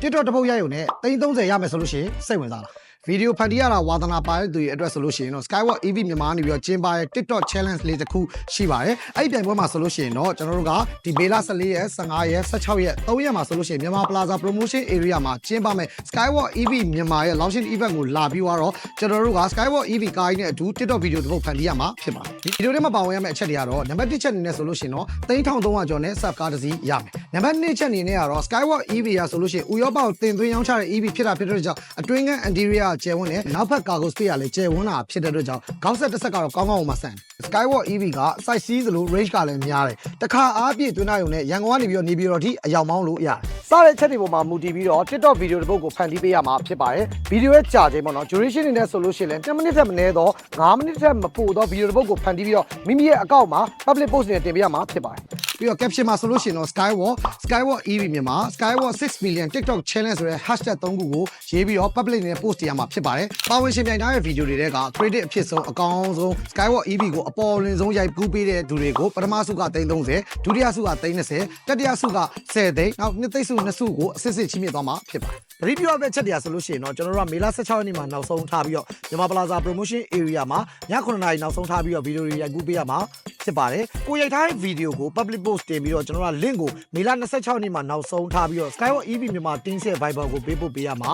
TikTok တစ်ပုတ်ရရုံနဲ့330ရမယ်ဆိုလို့ရှိရင်စိတ်ဝင်စားလားဗီဒီယိုဖန်တီးရတာဝါသနာပါတဲ့သူတွေအတွက်ဆိုလို့ရှိရင်တော့ Skywalk EV မြန်မာနေပြီးတော့ကျင်းပတဲ့ TikTok challenge လေးတစ်ခုရှိပါတယ်အဲ့ဒီပြိုင်ပွဲမှာဆိုလို့ရှိရင်တော့ကျွန်တော်တို့ကဒီမေလ14ရက်15ရက်16ရက်3ရက်မှာဆိုလို့ရှိရင်မြန်မာ Plaza Promotion Area မှာကျင်းပမယ် Skywalk EV မြန်မာရဲ့ launching event ကိုလာပြီးတော့ကျွန်တော်တို့က Skywalk EV ကားကြီးနဲ့အတူ TikTok ဗီဒီယိုတစ်ပုတ်ဖန်တီးရမှာဖြစ်ပါတယ်ဒီဗီဒီယိုထဲမှာပါဝင်ရမယ့်အချက်တွေကတော့နံပါတ်1ချက်အနေနဲ့ဆိုလို့ရှိရင်တော့3300ကျော်နဲ့ sub ကားတစ်စီးရမယ်နံပါတ်2ချက်အနေနဲ့ကတော့ Skywalk EV ရဆိုလို့ရှိရင်ဥရောပကိုတင်သွင်းရောင်းချတဲ့ EV ဖြစ်တာဖြစ်တဲ့အတွက်ကြောင့်အတွင်းက interior ကျယ်ဝန်းနဲ့နောက်ဘက် cargo space ကလည်းကျယ်ဝန်းတာဖြစ်တဲ့အတွက်ကြောင့်ခေါင်းဆက်တစ်ဆက်ကတော့ကောင်းကောင်းအောင်မဆန် Skywalk EV က size C သလို range ကလည်းများတယ်တခါအားပြည့်သွင်းနိုင်ုံနဲ့ရန်ကုန်ကနေပြီးတော့နေပြည်တော်ထိအယောင်မောင်းလို့ရတယ်စတဲ့ချက်တွေပေါ်မှာမူတည်ပြီးတော့ TikTok ဗီဒီယိုတစ်ပုတ်ကိုဖန်တီးပေးရမှာဖြစ်ပါတယ်ဗီဒီယိုရဲ့ကြာချိန်ပေါ့နော် duration နေနဲ့ဆိုလို့ရှိရင်လည်း10မိနစ်ထက်မနည်းတော့9မိနစ်ထက်မပိုတော့ဗီဒီယိုတစ်ပုတ်ကိုဖန်တီးပြီးတော့မိမိရဲ့အကောင့်မှာ public post နဲ့တင်ပေးရမှာဖြစ်ပါတယ် ပြီးတော့ caption မှာဆိုလို့ရှိရင်တော့ Skywalk Skywalk EV မြန်မာ Skywalk 6 million TikTok challenge ဆိုတဲ့ hashtag 3ခုကိုရေးပြီးတော့ public နဲ့ post တင်ရမှာဖြစ်ပါတယ်။ပါဝင်ရှင်ပြိုင်ထားတဲ့ဗီဒီယိုတွေထဲက credit အဖြစ်ဆုံးအကောင်းဆုံး Skywalk EV ကိုအပေါ်လွင်ဆုံးရိုက်ကူးပေးတဲ့သူတွေကိုပထမဆုက330ဒုတိယဆုက330တတိယဆုက10သိန်းနောက်နှစ်သိန်းဆုနှစ်ဆုကိုအစစ်စစ်ချီးမြှင့်သွားမှာဖြစ်ပါတယ်။ရီပြရတဲ့ချက်တရားဆိုလို့ရှိရင်တော့ကျွန်တော်တို့ကမေလ16ရက်နေ့မှာနောက်ဆုံးထားပြီးတော့မြန်မာ Plaza Promotion Area မှာည9:00နာရီနောက်ဆုံးထားပြီးတော့ဗီဒီယိုတွေရိုက်ကူးပေးရမှာ ဖြစ်ပါတယ်။ကိုရိုက်ထားတဲ့ဗီဒီယိုကို public post တင်ပြီးတော့ကျွန်တော်တို့က link ကိုမေလ26ရက်နေ့မှာနောက်ဆုံးထားပြီးတော့ Skywalk EV မြန်မာတင်းဆက် Viber ကိုပေးပို့ပေးရမှာ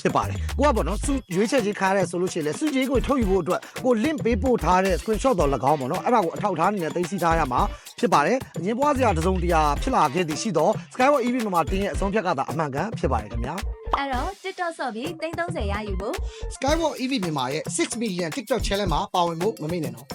ဖြစ်ပါတယ်။ကိုကပေါ့နော်စုရွေးချယ်ခြင်းခါရတဲ့ဆိုလို့ရှိရင်လေစုကြီးကိုထုတ်ယူဖို့အတွက်ကို link ပေးပို့ထားတဲ့ screenshot တော့၎င်းပေါ့နော်အဲ့ဒါကိုအထောက်ထားအနေနဲ့သိသိထားရမှာဖြစ်ပါတယ်။အငင်းပွားစရာတစ်စုံတစ်ရာဖြစ်လာခဲ့သည်ရှိတော့ Skywalk EV မြန်မာတင်းရဲ့အဆုံးဖြတ်ကသာအမှန်ကန်ဖြစ်ပါတယ်ခင်ဗျာ။အဲ့တော့ TikTok ဆော့ပြီး330ရယူဖို့ Skywalk EV မြန်မာရဲ့6 million TikTok challenge မှာပါဝင်ဖို့မမေ့နဲ့နော်